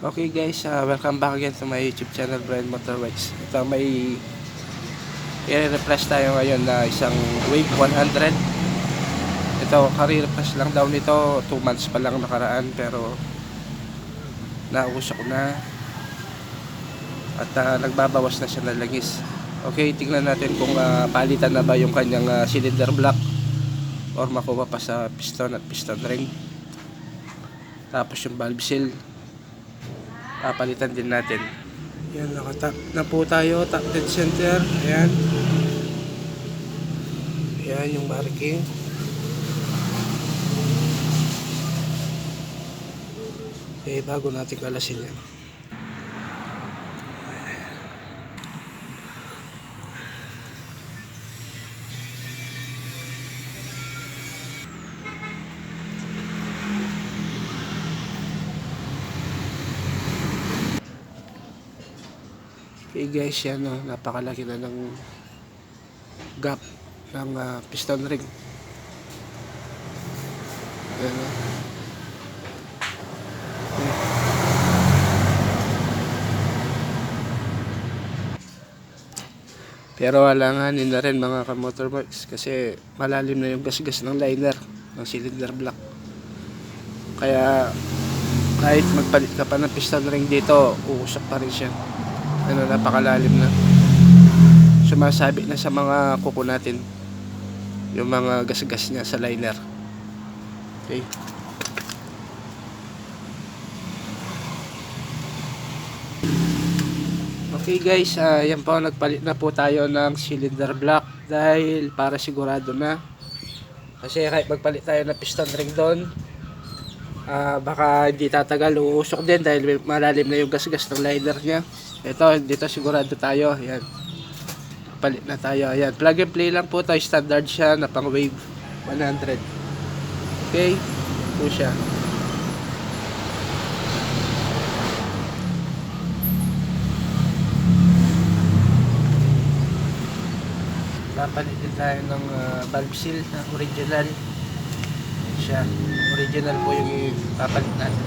Okay guys, uh, welcome back again to my YouTube channel Brian Motorworks. Ito may i-refresh tayo ngayon na isang Wave 100. Ito, kari-refresh lang daw nito, 2 months pa lang nakaraan pero nausok na at uh, nagbabawas na siya ng langis. Okay, tingnan natin kung uh, palitan na ba yung kanyang uh, cylinder block or makuha pa sa piston at piston ring. Tapos yung valve seal papalitan din natin. Yan, nakatap na po tayo. Top dead center. Ayan. Ayan yung marking. Eh, bago natin kalasin yan. Okay guys, yan oh, napakalaki na ng gap ng ah, piston ring. Ayan, oh. Pero alanganin na rin mga ka-motorworks kasi malalim na yung gasgas ng liner ng cylinder block. Kaya kahit magpalit ka pa ng piston ring dito, uusap pa rin siya ano napakalalim na. Sumasabi na sa mga kuko natin yung mga gasgas niya sa liner. Okay. Okay guys ah, yan po nagpalit na po tayo ng cylinder block dahil para sigurado na. Kasi kahit magpalit tayo ng piston ring doon Ah, baka hindi tatagal uusok din dahil malalim na yung gasgas ng liner niya. Ito dito sigurado tayo yan palit na tayo ayan. Plug and play lang po tayo standard siya na pang wave 100 okay po siya. Papalit din tayo ng ah, valve seal na original siya original po yung ipapalit natin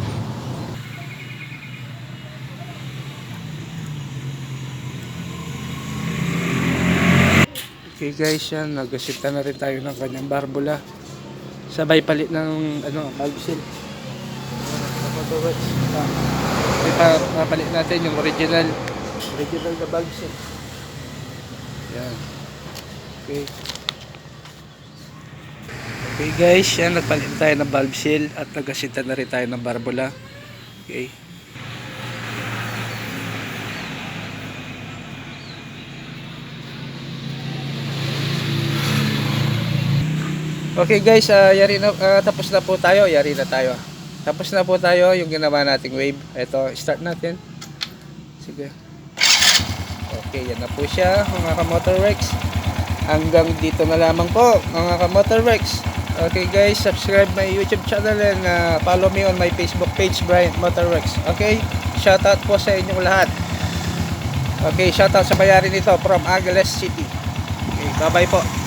Okay guys, yan, nagasita na rin tayo ng kanyang barbula. Sabay palit ng ano, valve seal. Ipa, papalit natin yung original original na valve seal. Yan. Okay. Okay guys, yan, nagpalit na tayo ng valve seal at nagasita na rin tayo ng barbula. Okay. Okay guys, ah, yari na, ah, tapos na po tayo, yari na tayo. Tapos na po tayo yung ginawa nating wave. Ito, start natin. Sige. Okay, yan na po siya mga ka-motorworks. Hanggang dito na lamang po mga ka-motorworks. Okay guys, subscribe my YouTube channel and ah, follow me on my Facebook page, Brian Motorworks. Okay, shoutout po sa inyong lahat. Okay, shoutout sa bayari nito from Angeles City. Okay, bye-bye po.